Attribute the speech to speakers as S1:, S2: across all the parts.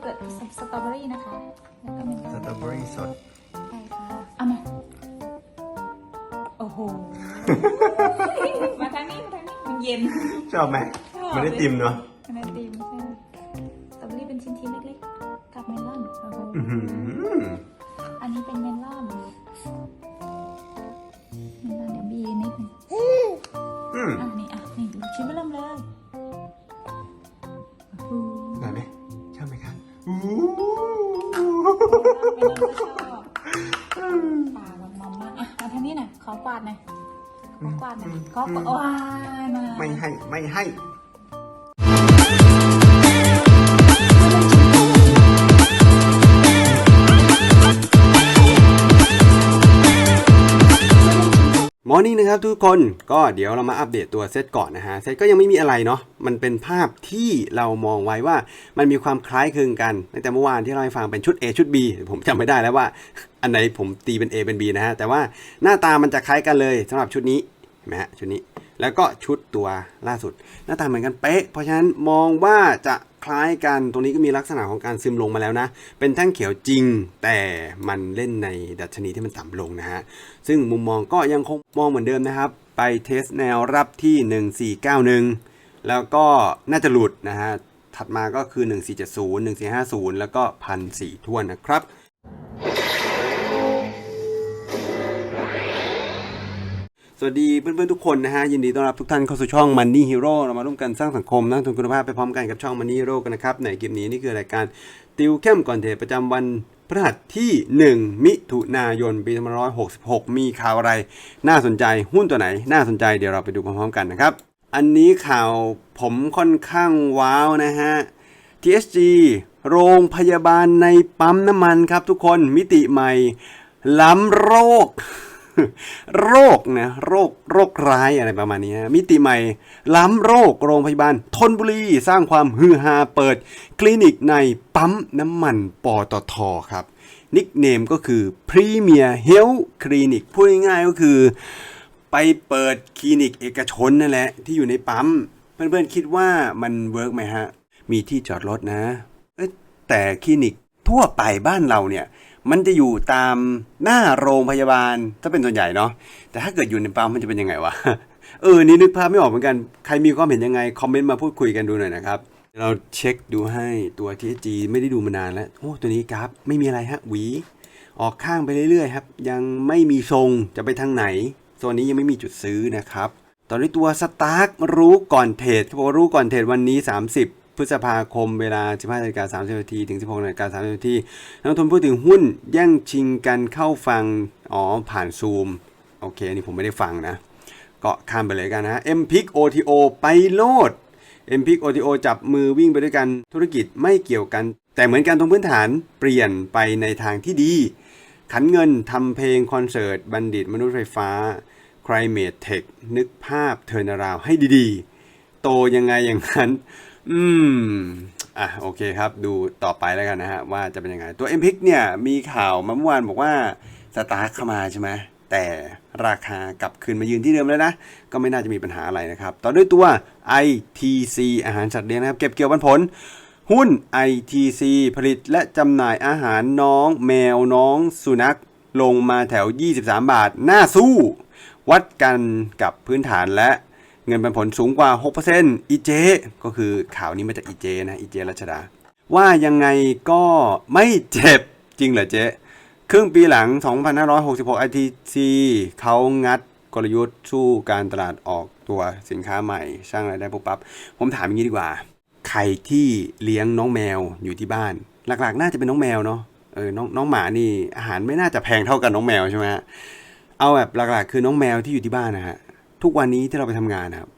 S1: เกิร์ตสตรอเบอรี่นะคะ แล้วก็เมล
S2: ส
S1: อน
S2: ตรอเบอรี่สด
S1: ใช่ค่ะเอามา โอ้โห มาทางนี้มาทางนี้มันเย็น
S2: ชอบไหม
S1: ชอบ
S2: มันได้ติมเนาะ
S1: ไม่ให้
S2: ไม่ให้มอร์นิ่งนะครับทุกคนก็เดี๋ยวเรามาอัปเดตตัวเซตก่อนนะฮะเซตก็ยังไม่มีอะไรเนาะมันเป็นภาพที่เรามองไว้ว่ามันมีความคล้ายคลึงกันตั้งแต่เมื่อวานที่เราให้ฟังเป็นชุด A ชุด B ผมจำไม่ได้แล้วว่า อันไหนผมตีเป็น A เป็น B นะฮะแต่ว่าหน้าตามันจะคล้ายกันเลยสำหรับชุดนี้ เห็นไหมฮะชุดนี้แล้วก็ชุดตัวล่าสุด หน้าตาเหมือนกันเป๊ะ เพราะฉะนั้นมองว่าจะคล้ายกันตรงนี้ก็มีลักษณะของการซึมลงมาแล้วนะ เป็นแท่งเขียวจริง แต่มันเล่นในดัชนีที่มันต่ำลงนะฮะ ซึ่งมุมมองก็ยังคงมองเหมือนเดิมนะครับ ไปเทสแนวรับที่ 1491 แล้วก็น่าจะหลุดนะฮะ ถัดมาก็คือ 1470 1450 แล้วก็1,004ทั่วนนะครับ วัสดีเพื่อนๆทุกคนนะฮะยินดีต้อนรับทุกท่านเข้าสู่ช่อง Money Hero เรามาร่วมกันสร้างสังคมนักลงทุนคุณภาพไปพร้อมกันกับช่อง Money Hero กันนะครับในคลิปนี้นี่คือรายการติวเข้มก่อนเทรดประจำวันพฤหัสที่ 1 มิถุนายนปี2566 มีข่าวอะไร น่าสนใจหุ้นตัวไหน น่าสนใจเดี๋ยวเราไปดูพร้อมๆกันนะครับ อันนี้ข่าวผมค่อนข้างว้าวนะฮะ TSG โรงพยาบาลในปั๊มน้ำมันครับทุกคนมิติใหม่ล้ำโรค โรคนะโรคโรคร้ายอะไรประมาณนี้มิติใหม่ ล้ำโรคโรงพยาบาลทนบุรีสร้างความฮือฮาเปิด คลินิกในปั๊มน้ำมันปตทครับนิกเนมก็คือ Premier Health Clinic พูดง่ายๆก็คือ ไปเปิดคลินิกเอกชนนั่นแหละ ที่อยู่ในปั๊ม เพื่อนๆคิดว่ามันเวิร์กไหมฮะ มีที่จอดรถนะแต่คลินิกทั่วไปบ้านเราเนี่ย มันจะอยู่ตามหน้าโรงพยาบาลถ้าเป็นส่วนใหญ่เนาะแต่ถ้าเกิดอยู่ในปั๊มมันจะเป็นยังไงวะเออนี่นึกภาพไม่ออกเหมือนกันใครมีความเห็นยังไงคอมเมนต์มาพูดคุยกันดูหน่อยนะครับเราเช็คดูให้ตัวที่จีไม่ได้ดูมานานแล้วโอ้ตัวนี้กราฟไม่มีอะไรฮะหวี ออกข้างไปเรื่อยๆครับ ยังไม่มีทรงจะไปทางไหนโซนนี้ยังไม่มีจุดซื้อนะครับ ตอนนี้ตัวสตาร์กรู้ก่อนเทรดเขาบอกว่ารู้ก่อนเทรดวันนี้ 30 พฤษภาคมเวลา 15นาฬิกา30นาทีถึง 16นาฬิกา30นาทีนักทุนพูดถึงหุ้นแย่งชิงกันเข้าฟัง อ๋อ ผ่านซูม โอเคอันนี้ผมไม่ได้ฟังนะ ก็ข้ามไปเลยกันนะ m p i c OTO ไปโลด m p i c OTO จับมือวิ่งไปด้วยกันธุรกิจไม่เกี่ยวกัน แต่เหมือนกันตรงพื้นฐานเปลี่ยนไปในทางที่ดี ขันเงินทำเพลงคอนเสิร์ตบัณฑิตมนุษย์ไฟฟ้า Climate Tech นึกภาพเทอร์นาราวให้ดีๆ โตยังไงอย่างนั้น อืม อะโอเคครับ ดูต่อไปแล้วกันนะฮะ ว่าจะเป็นยังไง ตัว m p i c เนี่ย มีข่าวมาเมื่อวานบอกว่าสตาร์เข้ามาใช่ไหมแต่ราคากลับคืนมายืนที่เดิมแล้วนะ ก็ไม่น่าจะมีปัญหาอะไรนะครับ ต่อด้วยตัว ITC อาหารสัตว์เลี้ยงนะครับ เก็บเกี่ยวผลหุ้น ITC ผลิตและจำหน่ายอาหารน้อง แมวน้องสุนัขลงมาแถว 23 บาทหน้าสู้ วัดกันกับพื้นฐานและ เงินปันผลสูงกว่า 6%อีเจก็คือข่าวนี้มาจากอีเจนะอีเจรัชดา ว่ายังไงก็ไม่เจ็บจริงเหรอเจ๊ครึ่งปีหลัง 2566 ITC เขางัดกลยุทธ์สู้การตลาดออกตัวสินค้าใหม่ สร้างรายได้ปุ๊บปั๊บผมถามอย่างนี้ดีกว่า ใครที่เลี้ยงน้องแมวอยู่ที่บ้าน หลักๆ น่าจะเป็นน้องแมวเนาะเออน้องน้องหมานี่อาหารไม่น่าจะแพงเท่ากับน้องแมวใช่ไหมเอาแบบหลักๆ คือน้องแมวที่อยู่ที่บ้านนะฮะ ทุกวันนี้ที่เราไปทำงานครับ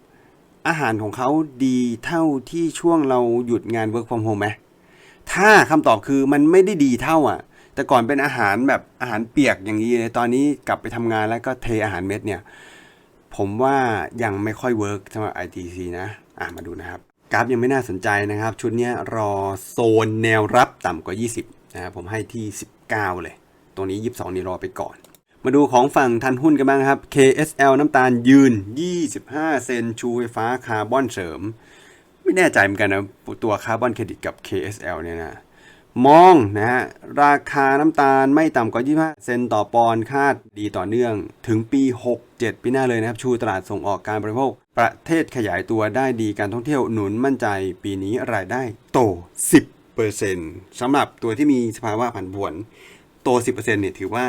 S2: อาหารของเขาดีเท่าที่ช่วงเราหยุดงาน work from home ไหมถ้าคำตอบคือมันไม่ได้ดีเท่าอะ แต่ก่อนเป็นอาหารแบบอาหารเปียกอย่างนี้เลยตอนนี้กลับไปทำงานแล้วก็เทอาหารเม็ดเนี่ย ผมว่ายังไม่ค่อยเวิร์กสำหรับ ITC นะ อะมาดูนะครับ กราฟยังไม่น่าสนใจนะครับ ชุดนี้รอโซนแนวรับต่ำกว่า 20 นะครับผมให้ที่ 19 เลย ตรงนี้ 22 นี่รอไปก่อน มาดูของฝั่งทันหุ้นกันบ้างครับ KSL น้ำตาลยืน 25 เซนชูไฟฟ้าคาร์บอนเสริม ไม่แน่ใจเหมือนกันนะ ตัวคาร์บอนเครดิตกับ KSL เนี่ยนะ มองนะฮะ ราคาน้ำตาลไม่ต่ำกว่า 25 เซนต์ต่อปอนด์คาดดีต่อเนื่อง ถึงปี 67 ปีหน้าเลยนะครับ ชูตลาดส่งออกการบริโภค ประเทศขยายตัวได้ดีการท่องเที่ยวหนุนมั่นใจ ปีนี้รายได้โต 10%สำหรับตัวที่มีสภาวะผันผวนโต 10%เนี่ยถือว่า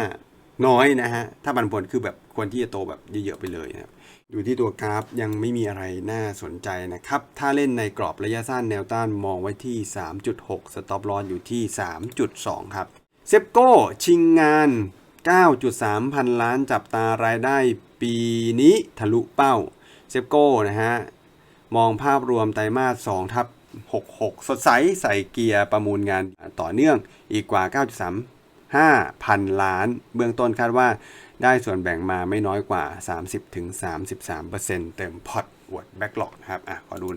S2: น้อยนะฮะ ถ้าผันผวนคือแบบควรที่จะโตแบบเยอะๆไปเลยนะครับอยู่ที่ตัวกราฟยังไม่มีอะไรน่าสนใจนะครับ ถ้าเล่นในกรอบระยะสั้นแนวต้านมองไว้ที่ 3.6 สต็อปลอสอยู่ที่ 3.2 ครับเซฟโก้ชิงงาน 9.3 พันล้านจับตารายได้ปีนี้ทะลุเป้าเซฟโก้นะฮะ มองภาพรวมไตรมาส2ทับ66 สดใสใส่เกียร์ประมูลงานต่อเนื่องอีกกว่า 9.3 5,000 ล้าน เบื้องต้นคาดว่าได้ส่วนแบ่งมาไม่น้อยกว่า 30-33%เต็มพอร์ตวดแบ็กหลอกนะครับอะขอดู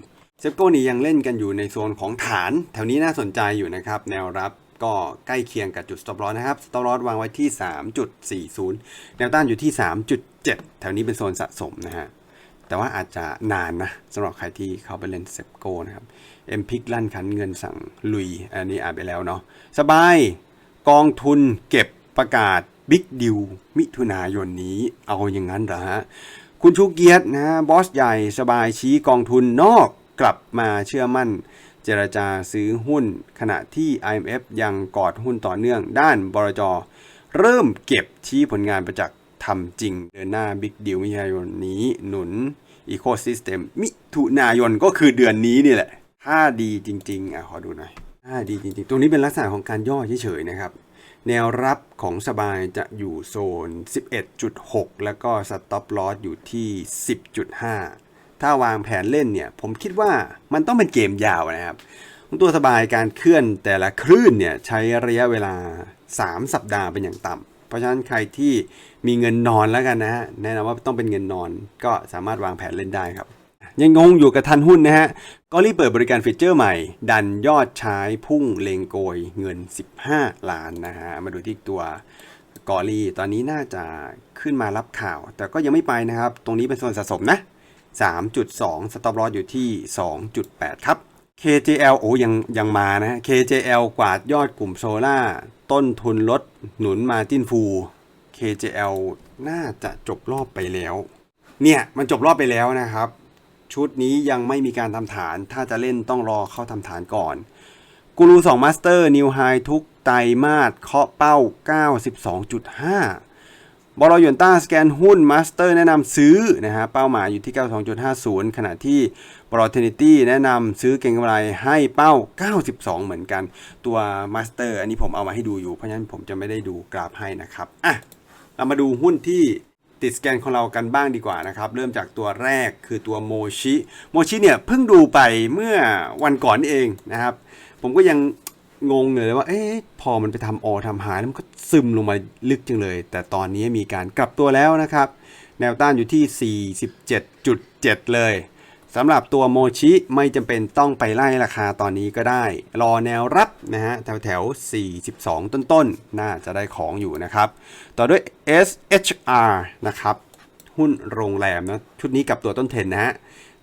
S2: เซฟโก้นี่ยังเล่นกันอยู่ในโซนของฐาน แถวนี้น่าสนใจอยู่นะครับ แนวรับก็ใกล้เคียงกับจุด stop loss นะครับ stop loss วางไว้ที่ 3.40 แนวต้านอยู่ที่ 3.7 แถวนี้เป็นโซนสะสมนะฮะแต่ว่าอาจจะนานนะสำหรับใครที่เข้าไปเล่นเซฟโก้นะครับเอ็มพิกลั่นขันเงินสั่งลุย อันนี้อ่านไปแล้วเนาะสบาย กองทุนเก็บประกาศบิ๊กดิวมิถุนายนนี้เอาอย่างนั้นเหรอฮะ คุณชูเกียรตินะฮะบอสใหญ่สบายชี้กองทุนนอกกลับมาเชื่อมั่น เจรจาซื้อหุ้น ขณะที่ IMF ยังกอดหุ้นต่อเนื่องด้านบรจเริ่มเก็บชี้ผลงานประจักษ์ทำจริง เดินหน้าบิ๊กดิวมิถุนายนนี้หนุน Ecosystem มิถุนายนก็คือเดือนนี้นี่แหละ ถ้าดีจริง ๆ อะ ขอดูหน่อยาดีจริงๆ ตรงนี้เป็นลักษณะของการย่อเฉยๆนะครับ แนวรับของสบายจะอยู่โซน 11.6 แล้วก็สต็อปลอสอยู่ที่ 10.5 ถ้าวางแผนเล่นเนี่ย ผมคิดว่ามันต้องเป็นเกมยาวนะครับ ตัวสบายการเคลื่อนแต่ละคลื่นเนี่ยใช้ระยะเวลา 3 สัปดาห์เป็นอย่างต่ำเพราะฉะนั้นใครที่มีเงินนอนแล้วกันนะฮะแนะนำว่าต้องเป็นเงินนอนก็สามารถวางแผนเล่นได้ครับ ยังงงอยู่กับทันหุ้นนะฮะ ก็รีบเปิดบริการฟีเจอร์ใหม่ ดันยอดใช้พุ่งเลงโกยเงิน 15 ล้านนะฮะ มาดูที่ตัวกอรี่ตอนนี้น่าจะขึ้นมารับข่าว แต่ก็ยังไม่ไปนะครับ ตรงนี้เป็นโซนสะสมนะ 3.2 สต็อปลอสอยู่ที่ 2.8 ครับ KJL โอ้ยังยังมานะฮะ KJL กวาดยอดกลุ่มโซล่าต้นทุนลดหนุนมาจิ้นฟู KJL น่าจะจบรอบไปแล้ว เนี่ย มันจบรอบไปแล้วนะครับ ชุดนี้ยังไม่มีการทำฐาน ถ้าจะเล่นต้องรอเข้าทำฐานก่อน กูรู2มาสเตอร์นิวไฮทุกไตรมาสเคาะเป้า 92.5บรอยนต้าสแกนหุ้นมาสเตอร์แนะนำซื้อนะฮะเป้าหมายอยู่ที่ 92.50 ขณะที่บรอเทนิตี้แนะนำซื้อเก่งกำไรให้เป้า 92 เหมือนกัน ตัวมาสเตอร์อันนี้ผมเอามาให้ดูอยู่ เพราะฉะนั้นผมจะไม่ได้ดูกราฟให้นะครับอะเรามาดูหุ้นที่ ติดสแกนของเรากันบ้างดีกว่านะครับ เริ่มจากตัวแรกคือตัวโมชิโมชิเนี่ยเพิ่งดูไปเมื่อวันก่อนเองนะครับ ผมก็ยังงงเลยว่า เอ๊ะ พอมันไปทำโอทำหายแล้วมันก็ซึมลงมาลึกจังเลย แต่ตอนนี้มีการกลับตัวแล้วนะครับ แนวต้านอยู่ที่ 47.7 เลย สำหรับตัวโมชิไม่จำเป็นต้องไปไล่ราคาตอนนี้ก็ได้ รอแนวรับนะฮะแถวแถว 42 ต้นๆน่าจะได้ของอยู่นะครับ ต่อด้วย SHR นะครับ หุ้นโรงแรมนะชุดนี้กับตัวต้นเทนนะฮะ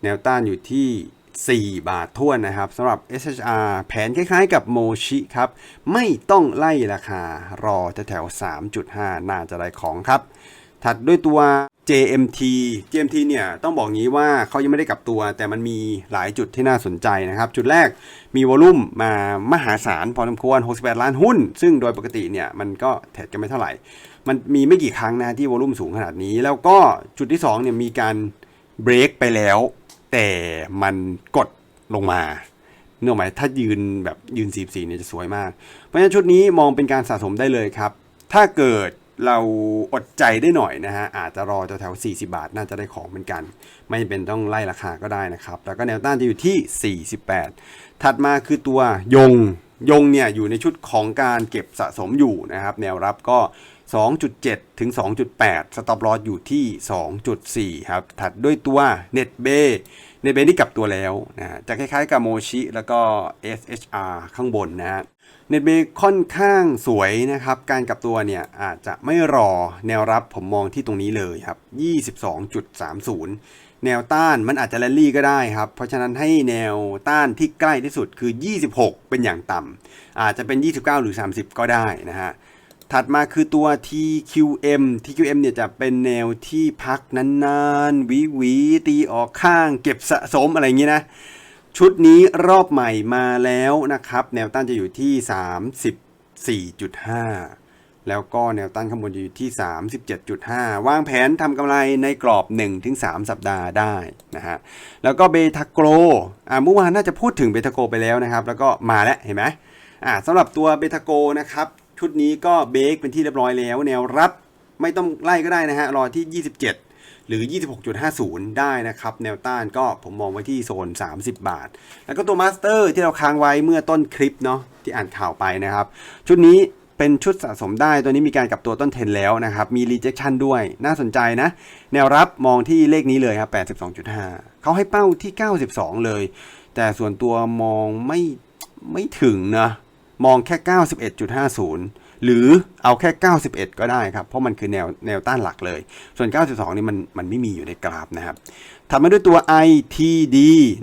S2: แนวต้านอยู่ที่ 4 บาทท่วนนะครับสำหรับ SHR แผนคล้ายๆกับโมชิครับ ไม่ต้องไล่ราคารอแถวๆ3.5 น่าจะได้ของครับ ถัดด้วยตัว JMT JMT เนี่ยต้องบอกงี้ว่าเขายังไม่ได้กลับตัว แต่มันมีหลายจุดที่น่าสนใจนะครับ จุดแรกมีวอลุ่มมามหาศาลพอสมควร 68 ล้านหุ้น ซึ่งโดยปกติเนี่ยมันก็เทรดกันไม่เท่าไหร่ มันมีไม่กี่ครั้งนะที่วอลุ่มสูงขนาดนี้ แล้วก็จุดที่2เนี่ยมีการเบรกไปแล้ว แต่มันกดลงมาเนื่องหมายถ้ายืนแบบยืน 44เนี่ยจะสวยมาก เพราะฉะนั้นชุดนี้มองเป็นการสะสมได้เลยครับ ถ้าเกิด เราอดใจได้หน่อยนะฮะ อาจจะรอแถวๆ40 บาท น่าจะได้ของเหมือนกัน ไม่เป็นต้องไล่ราคาก็ได้นะครับ แล้วก็แนวต้านจะอยู่ที่ 48 ถัดมาคือตัวยง ยงเนี่ยอยู่ในชุดของการเก็บสะสมอยู่นะครับ แนวรับก็ 2.7 ถึง 2.8 สต็อปลอสอยู่ที่ 2.4 ครับ ถัดด้วยตัว Net b a y เนเบนี่กลับตัวแล้วนะฮะจะคล้ายๆกับโมชิแล้วก็ SHR ข้างบนนะฮะ เน็ตเบค่อนข้างสวยนะครับ การกลับตัวเนี่ยอาจจะไม่รอแนวรับผมมองที่ตรงนี้เลยครับ 22.30 แนวต้านมันอาจจะแรลลี่ก็ได้ครับ เพราะฉะนั้นให้แนวต้านที่ใกล้ที่สุดคือ 26 เป็นอย่างต่ำอาจจะเป็น 29 หรือ 30 ก็ได้นะฮะถัดมาคือตัว TQM TQM เนี่ยจะเป็นแนวที่พักนานๆวีหวีๆตีออกข้างเก็บสะสมอะไรอย่างนี้นะ ชุดนี้รอบใหม่มาแล้วนะครับ แนวต้านจะอยู่ที่ 34.5 แล้วก็แนวต้านข้างบนจะอยู่ที่ 37.5 วางแผนทำกำไรในกรอบ 1-3 สัปดาห์ได้นะฮะ แล้วก็เบทาโกรอ่าเมื่อวานน่าจะพูดถึงเบทาโกไปแล้วนะครับ แล้วก็มาแล้วเห็นไหมอ่าสำหรับตัวเบทาโกนะครับชุดนี้ก็เบรกเป็นที่เรียบร้อยแล้ว แนวรับไม่ต้องไล่ก็ได้นะฮะรอที่ 27 หรือ 26.50 ได้นะครับ แนวต้านก็ผมมองไว้ที่โซน 30 บาท แล้วก็ตัวมาสเตอร์ที่เราค้างไว้เมื่อต้นคลิปเนาะที่อ่านข่าวไปนะครับ ชุดนี้เป็นชุดสะสมได้ตัวนี้มีการกลับตัวต้นเทนแล้วนะครับ มี rejection ด้วยน่าสนใจนะ แนวรับมองที่เลขนี้เลยครับ 82.5 เขาให้เป้าที่ 92 เลย แต่ส่วนตัวมองไม่ไม่ถึงนะ มองแค่ 91.50 หรือเอาแค่ 91 ก็ได้ครับ เพราะมันคือแนวแนวต้านหลักเลย ส่วน 92 นี่มันมันไม่มีอยู่ในกราฟนะครับถัดมาด้วยตัว ITD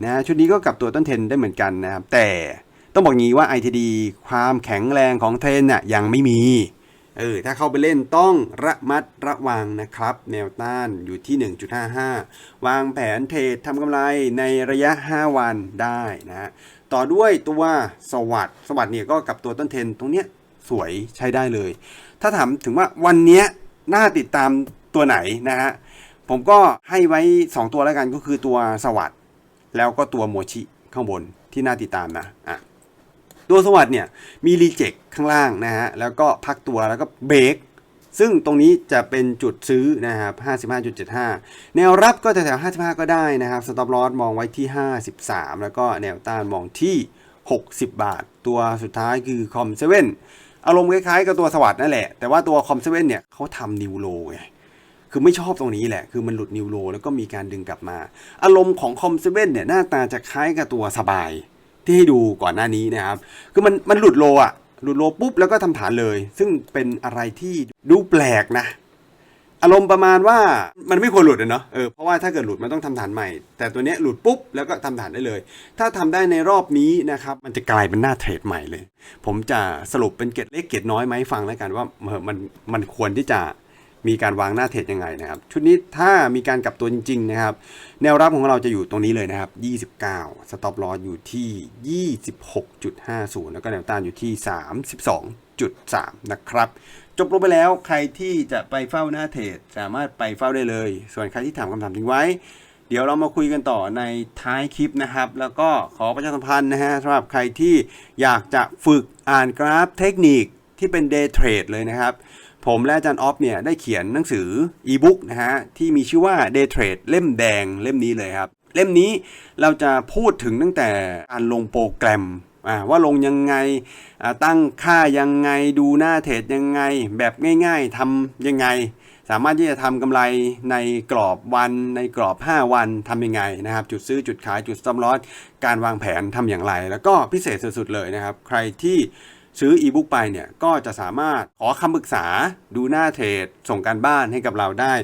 S2: นะชุดนี้ก็กับตัวต้นเทนได้เหมือนกันนะครับ แต่ต้องบอกงี้ว่า ITD ความแข็งแรงของเทรนน่ะยังไม่มีเออถ้าเข้าไปเล่นต้องระมัดระวังนะครับ แนวต้านอยู่ที่ 1.55 วางแผนเทรดทำกำไรในระยะ 5 วันได้นะต่อด้วยตัวสวัสด์สวัสด์เนี่ยก็กับตัวต้นเทนตรงเนี้ย สวยใช้ได้เลย ถ้าถามถึงว่าวันนี้น่าติดตามตัวไหนนะฮะ ผมก็ให้ไว้ 2 ตัวแล้วกันก็คือตัวสวัสด์แล้วก็ตัวโมชิข้างบนที่น่าติดตามนะอะตัวสวัสด์เนี่ยมีรีเจ็คข้างล่างนะฮะ แล้วก็พักตัวแล้วก็เบรกซึ่งตรงนี้จะเป็นจุดซื้อนะครับ 55.75 แนวรับก็แถวๆ55 ก็ได้นะครับ สต็อปลอสมองไว้ที่ 53 แล้วก็แนวต้านมองที่ 60 บาท ตัวสุดท้ายคือคอมเซเว่น อารมณ์คล้ายๆกับตัวสวัสด์นั่นแหละ แต่ว่าตัวคอมเซเว่นเนี่ยเขาทำนิวโลไงคือไม่ชอบตรงนี้แหละ คือมันหลุดนิวโรแล้วก็มีการดึงกลับมา อารมณ์ของคอมเซเว่นเนี่ยหน้าตาจะคล้ายกับตัวสบาย ที่ให้ดูก่อนหน้านี้นะครับ คือมันมันหลุดโลอะหลุดโลปุ๊บแล้วก็ทำฐานเลย ซึ่งเป็นอะไรที่ดูแปลกนะ อารมณ์ประมาณว่ามันไม่ควรหลุดอะเนาะเออเพราะว่าถ้าเกิดหลุดมันต้องทำฐานใหม่ แต่ตัวเนี้ยหลุดปุ๊บแล้วก็ทำฐานได้เลย ถ้าทำได้ในรอบนี้นะครับมันจะกลายเป็นหน้าเทรดใหม่เลย ผมจะสรุปเป็นเกร็ดเล็กเกร็ดน้อยไหมฟังแล้วกันว่ามันมันควรที่จะมีการวางหน้าเทรดยังไงนะครับ ชุดนี้ถ้ามีการกลับตัวจริง ๆ นะครับ แนวรับของเราจะอยู่ตรงนี้เลยนะครับ 29 สต็อปลอสอยู่ที่ 26.50 แล้วก็แนวต้านอยู่ที่ 32.3 นะครับ บลงไปแล้วใครที่จะไปเฝ้าหน้าเทรดสามารถไปเฝ้าได้เลย ส่วนใครที่ถามคำถามทิ้งไว้ เดี๋ยวเรามาคุยกันต่อในท้ายคลิปนะครับ แล้วก็ขอประชาสัมพันธ์นะฮะสำหรับใครที่อยากจะฝึกอ่านกราฟเทคนิคที่เป็น Day Trade เลยนะครับ ผมและอาจารย์ออฟเนี่ยได้เขียนหนังสืออีบุ๊กนะฮะที่มีชื่อว่า Day Trade เล่มแดงเล่มนี้เลยครับ เล่มนี้เราจะพูดถึงตั้งแต่การลงโปรแกรม ว่าลงยังไงตั้งค่ายังไงดูหน้าเทรดยังไง แบบง่ายๆทำยังไง สามารถที่จะทำกำไรในกรอบวันในกรอบ 5 วันทำยังไงนะครับ จุดซื้อจุดขายจุดซัมลอสการวางแผนทำอย่างไร แล้วก็พิเศษสุดๆเลยนะครับ ใครที่ ซื้ออีบุ๊กไปเนี่ยก็จะสามารถขอคำปรึกษาดูหน้าเทรด ส่งการบ้านให้กับเราได้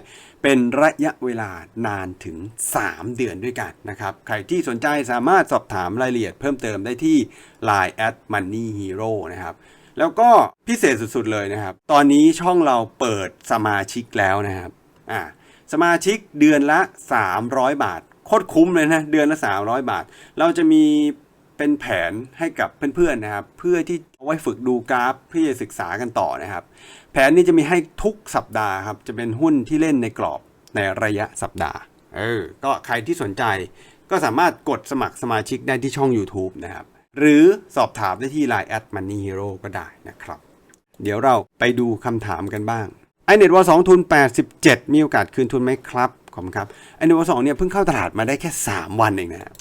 S2: เป็นระยะเวลานานถึง 3 เดือนด้วยกันนะครับ ใครที่สนใจสามารถสอบถามรายละเอียดเพิ่มเติมได้ที่ Line at Money Hero นะครับแล้วก็พิเศษสุดๆเลยนะครับ ตอนนี้ช่องเราเปิดสมาชิกแล้วนะครับอ่าสมาชิกเดือนละ 300 บาทโคตรคุ้มเลยนะ เดือนละ 300 บาท เราจะมี เป็นแผนให้กับเพื่อนๆนะครับ เพื่อที่เอาไว้ฝึกดูกราฟเพื่อจะศึกษากันต่อนะครับ แผนนี้จะมีให้ทุกสัปดาห์ครับ จะเป็นหุ้นที่เล่นในกรอบในระยะสัปดาห์เออก็ใครที่สนใจก็สามารถกดสมัครสมาชิกได้ที่ช่อง YouTube นะครับ หรือสอบถามได้ที่ Line at Money Hero ก็ได้นะครับ เดี๋ยวเราไปดูคำถามกันบ้างไอเน็ตวอสองทุน 87 มีโอกาสคืนทุนไหมครับขอบคุณครับไอเน็ตวอสองเนี่ยเพิ่งเข้าตลาดมาได้แค่ 3 วันเองนะฮะ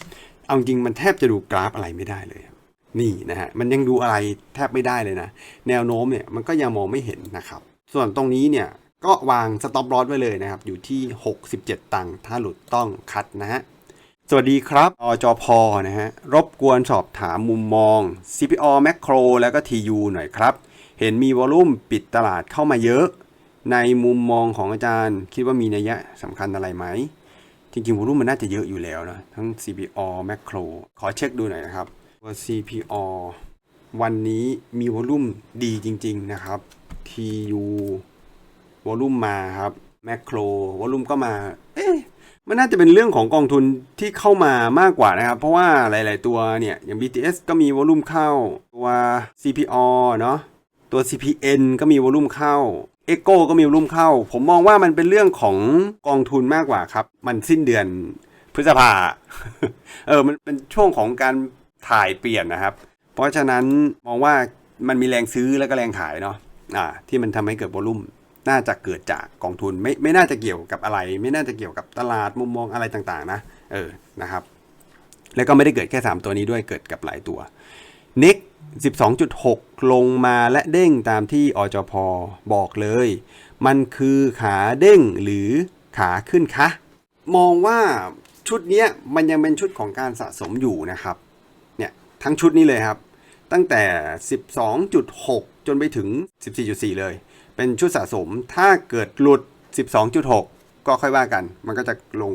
S2: เอาจริงมันแทบจะดูกราฟอะไรไม่ได้เลยนี่นะฮะมันยังดูอะไรแทบไม่ได้เลยนะ แนวโน้มเนี่ยมันก็ยังมองไม่เห็นนะครับ ส่วนตรงนี้เนี่ยก็วางสต็อปลอสไว้เลยนะครับ อยู่ที่ 67 ตังค์ถ้าหลุดต้องคัดนะฮะสวัสดีครับอจอพนะฮะรบกวนสอบถามมุมมอง CPO Macro แล้วก็ TU หน่อยครับ เห็นมีวอลุ่มปิดตลาดเข้ามาเยอะ ในมุมมองของอาจารย์ คิดว่ามีนัยยะสำคัญอะไรไหม ทีริงๆวอลุ่มมันน่าจะเยอะอยู่แล้วนะทั้ง CPO Macro ขอเช็คดูหน่อยนะครับว่า CPO วันนี้มีวอลุ่มดีจริง ๆนะครับ TU วอลุ่มมาครับ Macro วอลุ่มก็มา เอ๊ะมันน่าจะเป็นเรื่องของกองทุนที่เข้ามามากกว่านะครับ เพราะว่าหลาย ๆ ตัวเนี่ย อย่าง BTS ก็มีวอลุ่มเข้า ตัว CPO เนาะตัว CPN ก็มีวอลุ่มเข้า Echo ก็มีวอลุ่มเข้า ผมมองว่ามันเป็นเรื่องของกองทุนมากกว่าครับ มันสิ้นเดือนพฤษภาเออมันเป็นช่วงของการถ่ายเปลี่ยนนะครับ เพราะฉะนั้นมองว่ามันมีแรงซื้อแล้วก็แรงขายเนาะอ่า ที่มันทำให้เกิดวอลุ่มน่าจะเกิดจากกองทุนไม่ไม่น่าจะเกี่ยวกับอะไร ไม่น่าจะเกี่ยวกับตลาดมุมมองอะไรต่างๆ นะเออนะครับ แล้วก็ไม่ได้เกิดแค่ 3 ตัวนี้ด้วยเกิดกับหลายตัวนิก 12.6 ลงมาและเด้งตามที่อจพบอกเลย มันคือขาเด้งหรือขาขึ้นคะ มองว่าชุดนี้มันยังเป็นชุดของการสะสมอยู่นะครับ เนี่ยทั้งชุดนี้เลยครับ ตั้งแต่ 12.6 จนไปถึง 14.4 เลย เป็นชุดสะสม ถ้าเกิดหลุด 12.6 ก็ค่อยว่ากัน มันก็จะลง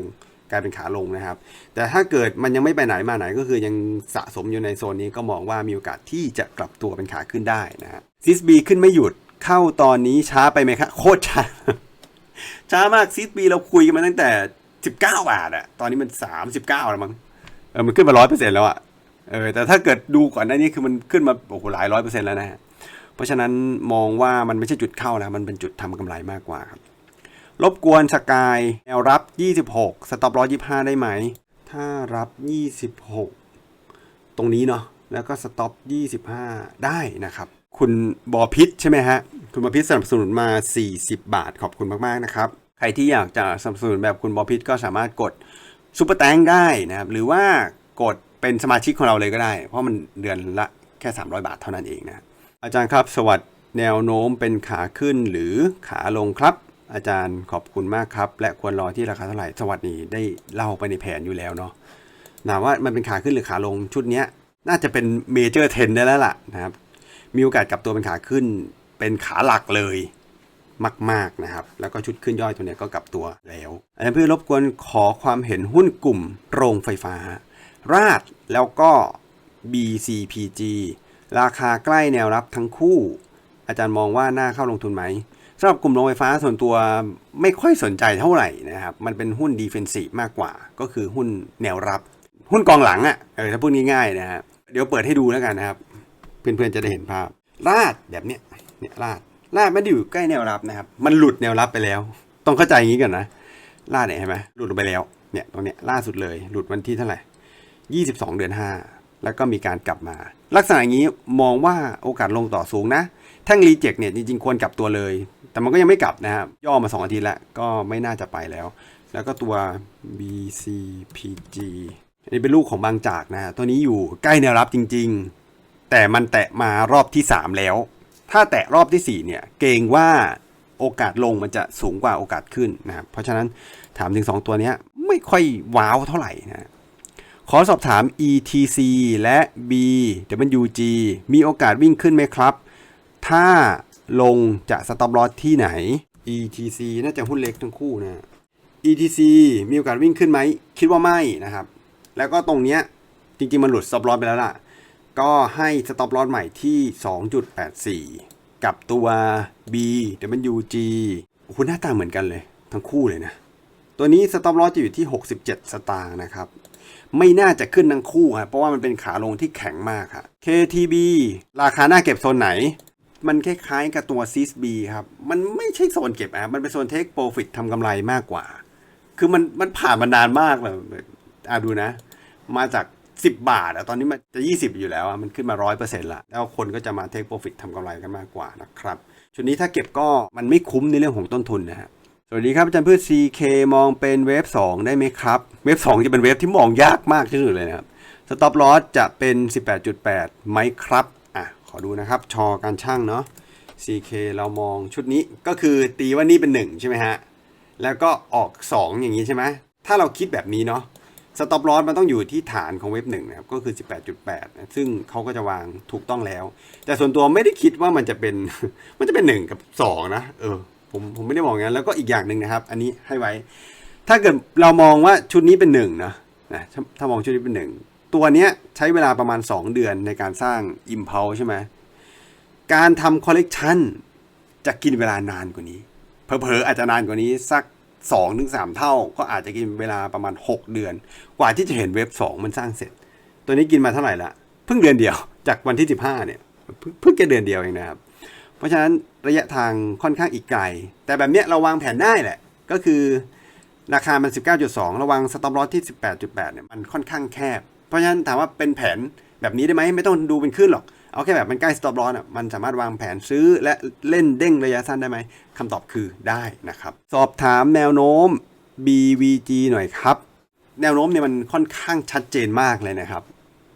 S2: กลายเป็นขาลงนะครับ แต่ถ้าเกิดมันยังไม่ไปไหนมาไหนก็คือยังสะสมอยู่ในโซนนี้ก็มองว่ามีโอกาสที่จะกลับตัวเป็นขาขึ้นได้นะฮะซิสบีขึ้นไม่หยุดเข้าตอนนี้ช้าไปไหมครับโคตรช้า ช้ามากซิสบีเราคุยกันมาตั้งแต่ 19 บาทอะตอนนี้มัน 39แล้วมั้งเออมันขึ้นมา100%แล้วอะเออแต่ถ้าเกิดดูก่อนหน้านี้คือมันขึ้นมาโอ้โหหลายร้อยเปอร์เซ็นต์แล้วนะฮะเพราะฉะนั้นมองว่ามันไม่ใช่จุดเข้าแล้วมันเป็นจุดทำกำไรมากกว่าครับ รบกวนสกายแนวรับ 26 สต็อปลอ25ได้ไหม ถ้ารับ 26 ตรงนี้เนาะแล้วก็สต็อป25 ได้นะครับ คุณบอพิษใช่ไหมฮะ คุณบอพิษสนับสนุนมา 40 บาทขอบคุณมากๆนะครับ ใครที่อยากจะสนับสนุนแบบคุณบอพิษก็สามารถกดซุปเปอร์แตงได้นะครับ หรือว่ากดเป็นสมาชิกของเราเลยก็ได้ เพราะมันเดือนละแค่ 300 บาทเท่านั้นเองนะ อาจารย์ครับ สวัสดีแนวโน้มเป็นขาขึ้นหรือขาลงครับ อาจารย์ขอบคุณมากครับ และควรรอที่ราคาเท่าไหร่สวัสดีได้เล่าไปในแผนอยู่แล้วเนาะถามว่ามันเป็นขาขึ้นหรือขาลงชุดนี้น่าจะเป็นเมเจอร์เทนได้แล้วล่ะนะครับ มีโอกาสกลับตัวเป็นขาขึ้น เป็นขาหลักเลยมาก ๆ นะครับ แล้วก็ชุดขึ้นย่อยตัวนี้ก็กลับตัวแล้วอาจารย์เพื่อรบกวนขอความเห็นหุ้นกลุ่มโรงไฟฟ้า ราดแล้วก็ BCPG ราคาใกล้แนวรับทั้งคู่ อาจารย์มองว่าน่าเข้าลงทุนไหม สำหรับกลุ่มโรงไฟฟ้าส่วนตัวไม่ค่อยสนใจเท่าไหร่นะครับ มันเป็นหุ้นดีเฟนซีฟมากกว่า ก็คือหุ้นแนวรับ หุ้นกองหลังอะ่ะเออถ้าพูดง่ายๆนะฮะเดี๋ยวเปิดให้ดูแล้วกันนะครับ เพื่อนๆจะได้เห็นภาพลาดแบบเนี้ยเนี่ยลาดลาดไม่ได้อยู่ใกล้แนวรับนะครับ มันหลุดแนวรับไปแล้ว ต้องเข้าใจอย่างนี้ก่อนนะลาดเนี่ยเห็นไหมหลุดลงไปแล้วเนี่ยตรงเนี้ยล่าสุดเลยหลุดวันที่เท่าไหร่ 22 เดือน 5 แล้วก็มีการกลับมา ลักษณะอย่างนี้มองว่าโอกาสลงต่อสูงนะ แท่งรีเจ็คเนี่ยจริงๆควรกลับตัวเลย แต่มันก็ยังไม่กลับนะครับย่อมา 2 อาทิตย์แล้ว ก็ไม่น่าจะไปแล้ว แล้วก็ตัว BCPG อันนี้เป็นลูกของบางจากนะ ตัวนี้อยู่ใกล้แนวรับจริง ๆ แต่มันแตะมารอบที่ 3 แล้ว ถ้าแตะรอบที่ 4 เนี่ย เกรงว่าโอกาสลงมันจะสูงกว่าโอกาสขึ้นนะครับ เพราะฉะนั้นถามถึง 2 ตัวนี้ไม่ค่อยว้าวเท่าไหร่นะขอสอบถาม ETC และ BWG มีโอกาสวิ่งขึ้นไหมครับ ถ้าลงจะสต็อปลอสที่ไหน ETC น่าจะหุ้นเล็กทั้งคู่นะ ETC มีโอกาสวิ่งขึ้นไหม คิดว่าไม่นะครับ แล้วก็ตรงเนี้ยจริงๆ มันหลุดสต็อปลอสไปแล้วล่ะ ก็ให้สต็อปลอสใหม่ที่ 2.84 กับตัว BWG คุณหน้าตาเหมือนกันเลย ทั้งคู่เลยนะ ตัวนี้สต็อปลอสจะอยู่ที่ 67 สตางค์นะครับ ไม่น่าจะขึ้นทั้งคู่ครับเพราะว่ามันเป็นขาลงที่แข็งมากครับ KTB ราคาหน้าเก็บโซนไหน มันคล้ายๆกับตัว CSB ครับ มันไม่ใช่โซนเก็บอะมันเป็นโซนเทคโปรฟิตทำกำไรมากกว่า คือมันมันผ่านมานานมากเลยอะดูนะ มาจาก 10 บาทอะตอนนี้มันจะ 20 อยู่แล้วอะมันขึ้นมา 100%ละแล้วคนก็จะมาเทคโปรฟิตทำกำไรกันมากกว่านะครับชุดนี้ถ้าเก็บก็มันไม่คุ้มในเรื่องของต้นทุนนะฮะสวัสดีครับอาจารย์พืช CK มองเป็นเวฟ2ได้ไหมครับ เวฟ2จะเป็นเวฟที่มองยากมากที่สุดเลยนะครับสต็อปลอสจะเป็น 18.8 ไหมครับ อะขอดูนะครับ ชอการช่างเนาะ CK เรามองชุดนี้ก็คือตีว่านี่เป็น 1 ใช่ไหมฮะ แล้วก็ออก 2 อย่างนี้ใช่ไหม ถ้าเราคิดแบบนี้เนาะสต็อปลอสมันต้องอยู่ที่ฐานของเว็บหนึ่งนะครับ ก็คือ 18.8นะซึ่งเขาก็จะวางถูกต้องแล้ว แต่ส่วนตัวไม่ได้คิดว่ามันจะเป็นมันจะเป็น 1 กับ 2 นะ เออผมผมไม่ได้มองงั้นแล้วก็อีกอย่างหนึ่งนะครับ อันนี้ให้ไว้ ถ้าเกิดเรามองว่าชุดนี้เป็นหนึ่งนะนะถ้าถ้ามองชุดนี้เป็นหนึ่ง ตัวเนี้ยใช้เวลาประมาณ 2 เดือนในการสร้าง Impulse ใช่ไหมการทำคอลเลกชันจะกินเวลานานกว่านี้เผลอๆอาจจะนานกว่านี้สัก2-3ถึงเท่า ก็อาจจะกินเวลาประมาณ 6 เดือน กว่าที่จะเห็นเว็บ 2 มันสร้างเสร็จ ตัวนี้กินมาเท่าไหร่ละเพิ่งเดือนเดียวจากวันที่ 15เนี่ยเพิ่งเพิ่งแค่เดือนเดียวเองนะครับ เพราะฉะนั้นระยะทางค่อนข้างอีกไกล แต่แบบเนี้ยเราวางแผนได้แหละ ก็คือราคามัน 19.2 ระวังสต็อปลอสที่ 18.8 เนี่ย มันค่อนข้างแคบ ราะฉะนั้นถามว่าเป็นแผนแบบนี้ได้ไหมไม่ต้องดูเป็นขึ้นหรอก เอาแค่แบบมันใกล้สต็อปลอสอะมันสามารถวางแผนซื้อและเล่นเด้งระยะสั้นได้ไหมคำตอบคือได้นะครับ สอบถามแนวโน้ม BVG หน่อยครับ แนวโน้มเนี่ยมันค่อนข้างชัดเจนมากเลยนะครับ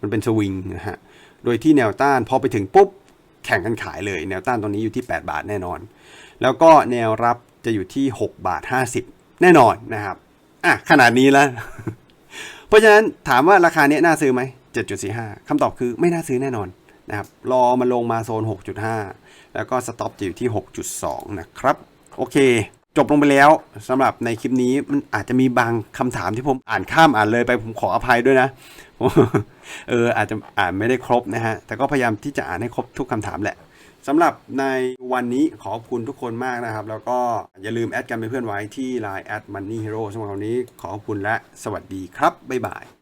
S2: มันเป็นสวิงนะฮะโดยที่แนวต้านพอไปถึงปุ๊บแข่งกันขายเลย แนวต้านตรงนี้อยู่ที่ 8 บาทแน่นอน แล้วก็แนวรับจะอยู่ที่ 6 บาท 50 แน่นอนนะครับอะขนาดนี้แล้ว เพราะฉะนั้นถามว่าราคาเนี้ยน่าซื้อไหม 7.45 คำตอบคือไม่น่าซื้อแน่นอนนะครับ รอมันลงมาโซน 6.5 แล้วก็สต็อปจะอยู่ที่ 6.2 นะครับ โอเค จบลงไปแล้วสำหรับในคลิปนี้มันอาจจะมีบางคำถามที่ผมอ่านข้ามอ่านเลยไปผมขออภัยด้วยนะเอออาจจะอ่านไม่ได้ครบนะฮะ แต่ก็พยายามที่จะอ่านให้ครบทุกคำถามแหละ สำหรับในวันนี้ขอบคุณทุกคนมากนะครับ แล้วก็อย่าลืมแอดกันเป็นเพื่อนไว้ที่ Line แอด Money Hero สำหรับวันนี้ขอขอบคุณและสวัสดีครับ บ๊ายบาย